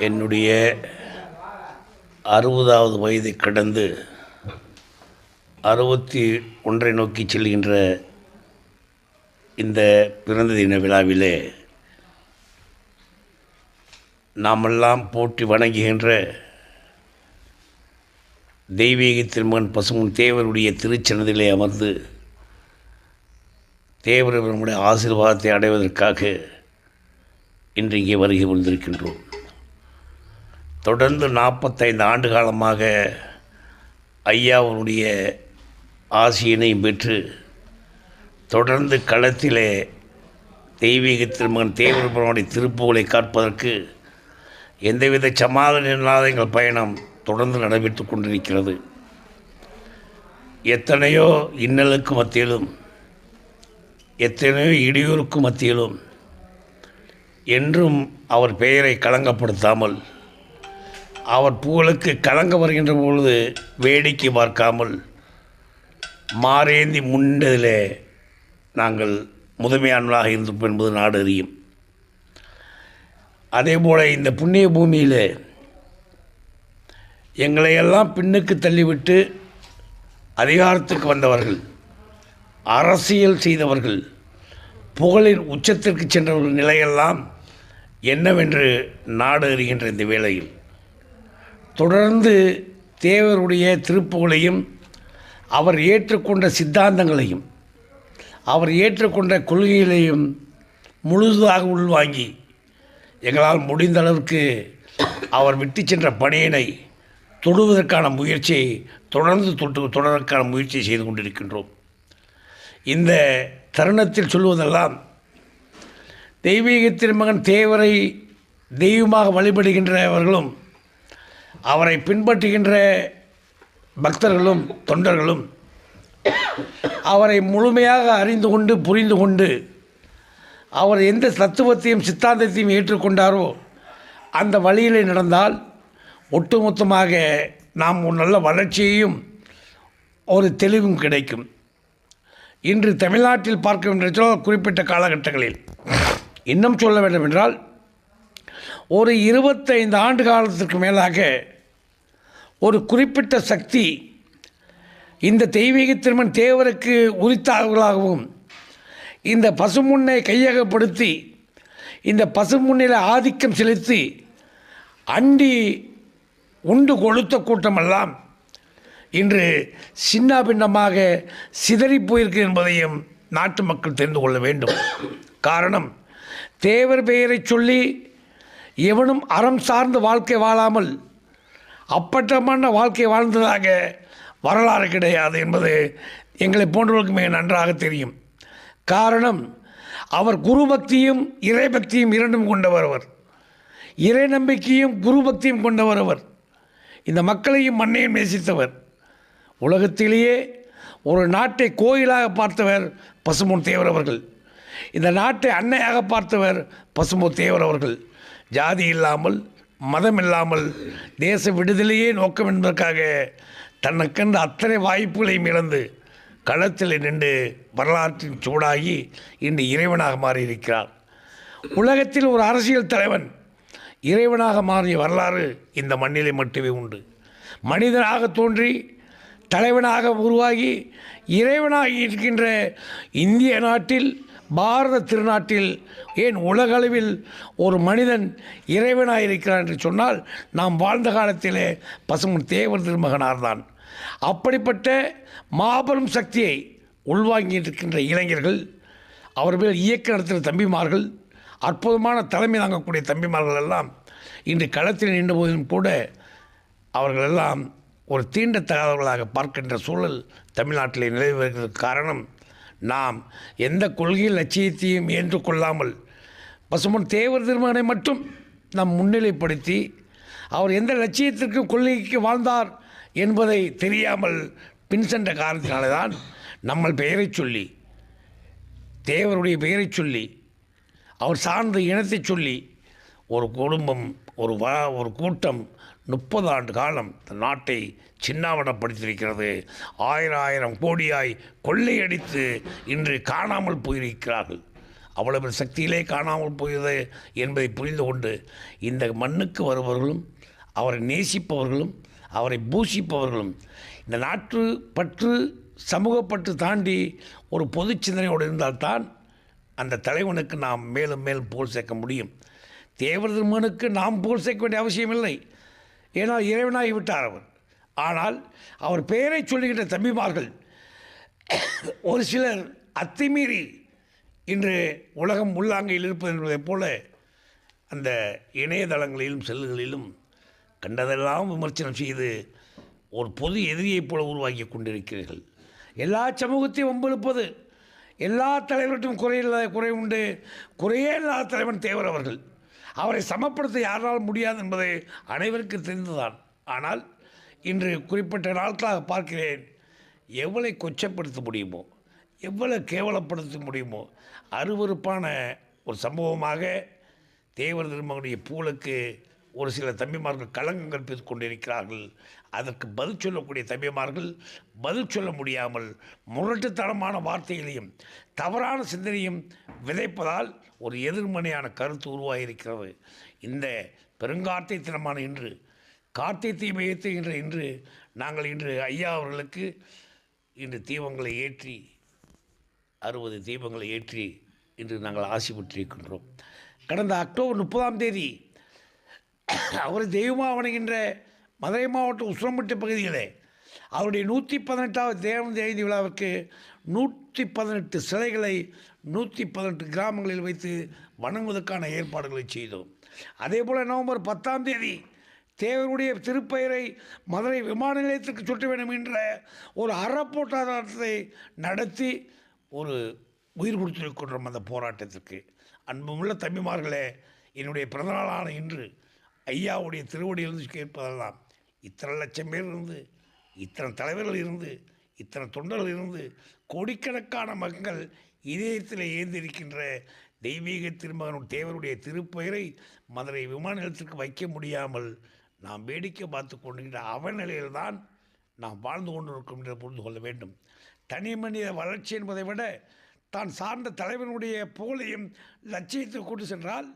என்னுடைய அறுபதாவது வயதை கடந்து அறுபத்தி ஒன்றை நோக்கி செல்கின்ற இந்த பிறந்த தின விழாவிலே நாமெல்லாம் போற்றி வணங்குகின்ற தெய்வீக திருமகன் பசுமன் தேவருடைய திருச்சனதிலே அமர்ந்து தேவர் நம்முடைய ஆசீர்வாதத்தை அடைவதற்காக இன்று இங்கே வருகை வந்திருக்கின்றோம் தொடர்ந்து நாற்பத்தைந்து ஆண்டு காலமாக ஐயாவுடைய ஆசியினையும் பெற்று தொடர்ந்து களத்திலே தெய்வீக திருமகன் தேவருடைய திருப்புகளை காற்பதற்கு எந்தவித சமாதானம் இல்லாத எங்கள் பயணம் தொடர்ந்து நடைபெற்று கொண்டிருக்கிறது. எத்தனையோ இன்னலுக்கு மத்தியிலும் எத்தனையோ இடையூறுக்கு மத்தியிலும் என்றும் அவர் பெயரை களங்கப்படுத்தாமல் அவர் புகழுக்கு கலங்க வருகின்ற பொழுது வேடிக்கை பார்க்காமல் மாறேந்தி முன்னதிலே நாங்கள் முதன்மையானவராக இருந்திருப்போம் என்பது நாடு அறியும். அதே போல் இந்த புண்ணிய பூமியில் எங்களையெல்லாம் பின்னுக்கு தள்ளிவிட்டு அதிகாரத்துக்கு வந்தவர்கள் அரசியல் செய்தவர்கள் புகழின் உச்சத்திற்கு சென்றவர்கள் நிலையெல்லாம் என்னவென்று நாடு அறிகின்ற இந்த வேளையில் தொடர்ந்து தேவருடைய திருப்புகளையும் அவர் ஏற்றுக்கொண்ட சித்தாந்தங்களையும் அவர் ஏற்றுக்கொண்ட கொள்கைகளையும் முழுதாக உள்வாங்கி எங்களால் முடிந்த அளவுக்கு அவர் விட்டு சென்ற பணியினை தொடுவதற்கான முயற்சியை தொடர்ந்து தொட்டு தொடர்வதற்கான முயற்சியை செய்து கொண்டிருக்கின்றோம். இந்த தருணத்தில் சொல்வதெல்லாம் தெய்வீக திருமகன் தேவரை தெய்வமாக வழிபடுகின்றவர்களும் அவரை பின்பற்றுகின்ற பக்தர்களும் தொண்டர்களும் அவரை முழுமையாக அறிந்து கொண்டு புரிந்து கொண்டு அவர் எந்த தத்துவத்தையும் சித்தாந்தத்தையும் ஏற்றுக்கொண்டாரோ அந்த வழியிலே நடந்தால் ஒட்டுமொத்தமாக நாம் ஒரு நல்ல வளர்ச்சியையும் ஒரு தெளிவும் கிடைக்கும். இன்று தமிழ்நாட்டில் பார்க்க வேண்டிய குறிப்பிட்ட காலகட்டங்களில் இன்னும் சொல்ல வேண்டும் என்றால் ஒரு இருபத்தைந்து ஆண்டு காலத்திற்கு மேலாக ஒரு குறிப்பிட்ட சக்தி. இந்த தெய்வீக திருமன் தேவருக்கு உரித்தார்களாகவும் இந்த பசுமுன்னை கையகப்படுத்தி இந்த பசுமுன்னில் ஆதிக்கம் செலுத்தி அண்டி உண்டு கொளுத்த கூட்டமெல்லாம் இன்று சின்ன பின்னமாக சிதறி போயிருக்கு என்பதையும் நாட்டு மக்கள் தெரிந்து கொள்ள வேண்டும். காரணம் தேவர் பெயரை சொல்லி எவனும் அறம் சார்ந்த வாழ்க்கை வாழாமல் அப்பட்டமான வாழ்க்கை வாழ்ந்ததாக வரலாறு கிடையாது என்பது எங்களை போன்றவர்களுக்கு மிக நன்றாக தெரியும். காரணம் அவர் குருபக்தியும் இறைபக்தியும் இரண்டும் கொண்டவர் அவர். இறை நம்பிக்கையும் குருபக்தியும் கொண்டவர் அவர். இந்த மக்களையும் மண்ணையும் நேசித்தவர். உலகத்திலேயே ஒரு நாட்டை கோயிலாக பார்த்தவர் பசுமூன் தேவர் அவர்கள். இந்த நாட்டை அன்னையாக பார்த்தவர் பசுமூன் தேவர் அவர்கள். ஜாதி இல்லாமல் மதம் இல்லாமல் தேச விடுதலையே நோக்கம் என்பதற்காக தனக்கென்று அத்தனை வாய்ப்புகளையும் இழந்து களத்தில் நின்று வரலாற்றின் சூடாகி இன்று இறைவனாக மாறியிருக்கிறார். உலகத்தில் ஒரு அரசியல் தலைவன் இறைவனாக மாறிய வரலாறு இந்த மண்ணிலே மட்டுமே உண்டு. மனிதனாக தோன்றி தலைவனாக உருவாகி இறைவனாகி இருக்கின்ற இந்திய நாட்டில் பாரத திருநாட்டில் ஏன் உலகளவில் ஒரு மனிதன் இறைவனாக இருக்கிறான் என்று சொன்னால் நாம் வாழ்ந்த காலத்திலே பசுமன் தேவர் திருமகனார் தான். அப்படிப்பட்ட மாபெரும் சக்தியை உள்வாங்கி இருக்கின்ற இளைஞர்கள் அவர்கள் இயக்க நடத்துகிற தம்பிமார்கள் அற்புதமான தலைமை தாங்கக்கூடிய தம்பிமார்கள் எல்லாம் இன்று களத்தில் நின்ற போதிலும் கூட அவர்களெல்லாம் ஒரு தீண்டத்தகாதவர்களாக பார்க்கின்ற சூழல் தமிழ்நாட்டிலே நிலவி வருகிறது. காரணம் நாம் எந்த கொள்கை லட்சியத்தையும் ஏற்றுக்கொள்ளாமல் பசுமன் தேவர் திருமகனை மட்டும் நாம் முன்னிலைப்படுத்தி அவர் எந்த லட்சியத்திற்கு கொள்கைக்கு வாழ்ந்தார் என்பதை தெரியாமல் பின் சென்ற காரணத்தினாலே தான் நம்ம பெயரை சொல்லி தேவருடைய பெயரை சொல்லி அவர் சார்ந்த இனத்தை சொல்லி ஒரு குடும்பம் ஒரு வ ஒரு கூட்டம் முப்பது ஆண்டு காலம் இந்த நாட்டை சின்னாவனப்படுத்தியிருக்கிறது. ஆயிரம் ஆயிரம் கோடியாய் கொள்ளையடித்து இன்று காணாமல் போயிருக்கிறார்கள். அவ்வளவு சக்தியிலே காணாமல் போயது என்பதை புரிந்து கொண்டு இந்த மண்ணுக்கு வருபவர்களும் அவரை நேசிப்பவர்களும் அவரை பூஷிப்பவர்களும் இந்த நாட்டு பற்று சமூகப்பற்று தாண்டி ஒரு பொது சிந்தனையோடு இருந்தால்தான் அந்த தலைவனுக்கு நாம் மேலும் மேலும் புகழ் சேர்க்க முடியும். தேவதர்மனுக்கு நாம் புகழ் சேர்க்க வேண்டிய அவசியமில்லை. ஏனால் இறைவனாகி விட்டார் அவர். ஆனால் அவர் பெயரை சொல்லுகின்ற தம்பிமார்கள் ஒரு சிலர் அத்துமீறி இன்று உலகம் உள்ளாங்கையில் இருப்பது என்பதைப் போல அந்த இணையதளங்களிலும் செல்லுகளிலும் கண்டதெல்லாம் விமர்சனம் செய்து ஒரு பொது எதிரியைப் போல உருவாக்கி கொண்டிருக்கிறீர்கள். எல்லா சமூகத்தையும் வம்பெழுப்பது எல்லா தலைவர்கிட்டும் குறையில்லாத குறை உண்டு. குறையே இல்லாத தலைவன் தேவர் அவர்கள். அவரை சமப்படுத்த யாரால் முடியாது என்பதை அனைவருக்கும் தெரிந்துதான் ஆனால் இன்று குறிப்பிட்ட நாட்களாக பார்க்கிறேன் எவ்வளவு கொச்சப்படுத்த முடியுமோ எவ்வளவு கேவலப்படுத்த முடியுமோ அருவருப்பான ஒரு சம்பவமாக தேவர் திருமகனுடைய பூலுக்கு ஒரு சில தம்பிமார்கள் களங்கம் கற்பித்துக் கொண்டிருக்கிறார்கள். அதற்கு பதில் சொல்லக்கூடிய தம்பிமார்கள் பதில் சொல்ல முடியாமல் முரட்டுத்தனமான வார்த்தைகளையும் தவறான சிந்தனையும் விதைப்பதால் ஒரு எதிர்மனையான கருத்து உருவாகியிருக்கிறது. இந்த பெருங்கார்த்தை தினமான இன்று கார்த்திகை தீபம் ஏற்றுகின்ற இன்று நாங்கள் இன்று ஐயா அவர்களுக்கு இன்று தீபங்களை ஏற்றி அறுபது தீபங்களை ஏற்றி இன்று நாங்கள் ஆசி பெற்றிருக்கின்றோம். கடந்த அக்டோபர் முப்பதாம் தேதி அவர் தெய்வமாக வணங்குகின்ற மதுரை மாவட்டம் உசுரம்பட்டு பகுதியிலே அவருடைய நூற்றி பதினெட்டாவது தேவன் ஜெயந்தி விழாவிற்கு நூற்றி பதினெட்டு சிலைகளை நூற்றி பதினெட்டு கிராமங்களில் வைத்து வணங்குவதற்கான ஏற்பாடுகளை செய்தோம். அதே போல் நவம்பர் பத்தாம் தேதி தேவருடைய திருப்பெயரை மதுரை விமான நிலையத்திற்கு சுட்ட வேண்டும் என்ற ஒரு அறப்போட்டாட்டத்தை நடத்தி ஒரு உயிர் கொடுத்திருக்கின்றோம் அந்த போராட்டத்திற்கு. அன்புள்ள தம்பிமார்களே என்னுடைய பிறந்தநாளான இன்று ஐயாவுடைய திருவடியிலிருந்து கேட்பதெல்லாம் இத்தனை லட்சம் பேர் இருந்து இத்தனை தலைவர்கள் இருந்து இத்தனை தொண்டர்கள் இருந்து கோடிக்கணக்கான மக்கள் இதயத்தில் ஏந்திருக்கின்ற தெய்வீக திருமகனும் தேவருடைய திருப்பெயரை மதுரை விமான நிலையத்திற்கு வைக்க முடியாமல் நாம் வேடிக்கை பார்த்து கொண்டிருக்கின்ற அவநிலையில்தான் நாம் வாழ்ந்து கொண்டிருக்கும் என்று புரிந்து கொள்ள வேண்டும். தனி மனித வளர்ச்சி என்பதை விட தான் சார்ந்த தலைவனுடைய புகழையும் லட்சியத்தை கொண்டு சென்றால்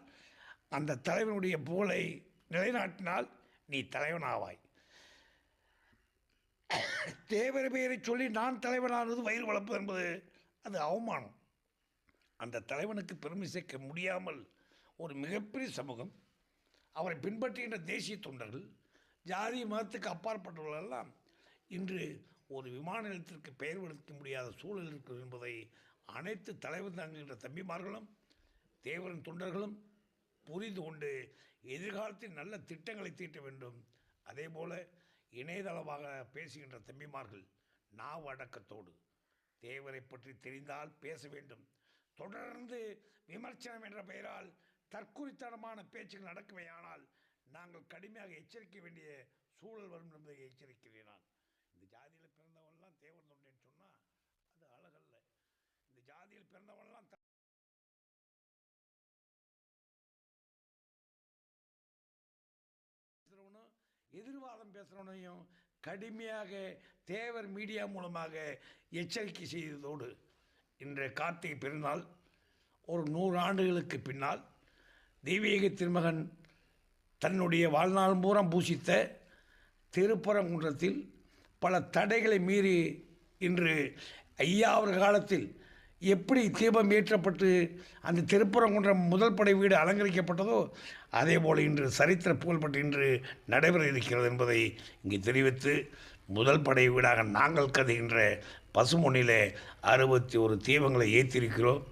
அந்த தலைவனுடைய புகழை நிலைநாட்டினால் நீ தலைவனாவாய். தேவர் பெயரை சொல்லி நான் தலைவனானது வயிறு வளர்ப்பு என்பது அது அவமானம். அந்த தலைவனுக்கு பெருமை சேர்க்க முடியாமல் ஒரு மிகப்பெரிய சமூகம் அவரை பின்பற்றுகின்ற தேசிய தொண்டர்கள் ஜாதி மதத்துக்கு அப்பாற்பட்டவர்களெல்லாம் இன்று ஒரு விமான நிலையத்திற்கு பெயர் எடுக்க முடியாத சூழல் இருக்கிறது என்பதை அனைத்து தலைவர் தாங்குகின்ற தம்பிமார்களும் தேவரின் தொண்டர்களும் புரிந்து கொண்டு எதிர்காலத்தில் நல்ல திட்டங்களை தீட்ட வேண்டும். அதே போல இணையதளமாக பேசுகின்ற தம்பிமார்கள் நாவ் அடக்கத்தோடு தேவரை பற்றி தெரிந்தால் பேச வேண்டும். தொடர்ந்து விமர்சனம் என்ற பெயரால் தற்குறித்தனமான பேச்சுகள் நடக்குமையானால் நாங்கள் கடுமையாக எச்சரிக்க வேண்டிய சூழல் வரும் என்பதை எச்சரிக்கிறேன் நான். இந்த ஜாதியில் பிறந்தவன்லாம் தேவர் தொண்டேன்னு சொன்னால் அது அழகல்ல. இந்த ஜாதியில் பிறந்தவன்லாம் எதிர்வாதம் பேசுகிறவனையும் கடுமையாக தேவர் மீடியா மூலமாக எச்சரிக்கை செய்ததோடு இன்றைய கார்த்திகை பெருநாள் ஒரு நூறு ஆண்டுகளுக்கு பின்னால் தெய்வீக திருமகன் தன்னுடைய வாழ்நாள் பூரம் பூசித்த திருப்பரங்குன்றத்தில் பல தடைகளை மீறி இன்று ஐயா அவர் காலத்தில் எப்படி தீபம் ஏற்றப்பட்டு அந்த திருப்பரங்குன்றம் முதல் படை வீடு அலங்கரிக்கப்பட்டதோ அதே போல் இன்று சரித்திர புகழ்பட்டு இன்று நடைபெற இருக்கிறது என்பதை இங்கே தெரிவித்து முதல் படை வீடாக நாங்கள் கதைகின்ற பசுமொன்னிலே அறுபத்தி ஒரு தீபங்களை ஏற்றிருக்கிறோம்.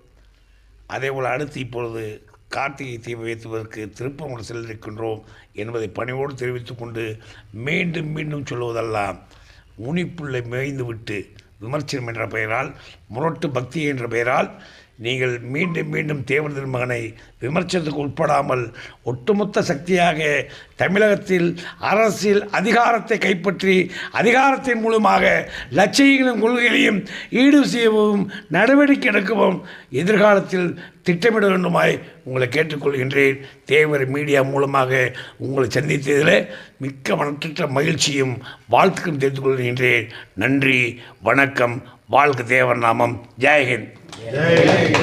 அதேபோல் அடுத்து இப்பொழுது கார்த்திகை தீபம் ஏற்றுவதற்கு திருப்பங்கள் செல்லிருக்கின்றோம் என்பதை பணிவோடு தெரிவித்துக்கொண்டு மீண்டும் மீண்டும் சொல்லுவதெல்லாம் முனிப்புள்ளை மேய்ந்துவிட்டு விமர்சனம் என்ற பெயரால் முரட்டு பக்தி என்ற பெயரால் நீங்கள் மீண்டும் மீண்டும் தேவர் மகனை விமர்சனத்துக்கு உட்படாமல் ஒட்டுமொத்த சக்தியாக தமிழகத்தில் அரசியல் அதிகாரத்தை கைப்பற்றி அதிகாரத்தின் மூலமாக லட்சியங்களும் கொள்கைகளையும் ஈடு செய்யவும் நடவடிக்கை எடுக்கவும் எதிர்காலத்தில் திட்டமிட வேண்டுமாய் உங்களை கேட்டுக்கொள்கின்றேன். தேவர் மீடியா மூலமாக உங்களை சந்தித்ததில் மிக்க மனற்ற மகிழ்ச்சியும் வாழ்த்துக்களும் தெரிந்து கொள்கின்றேன். நன்றி வணக்கம் வாழ்க தேவர் நாமம். ஜெயஹிந்த் Yeah.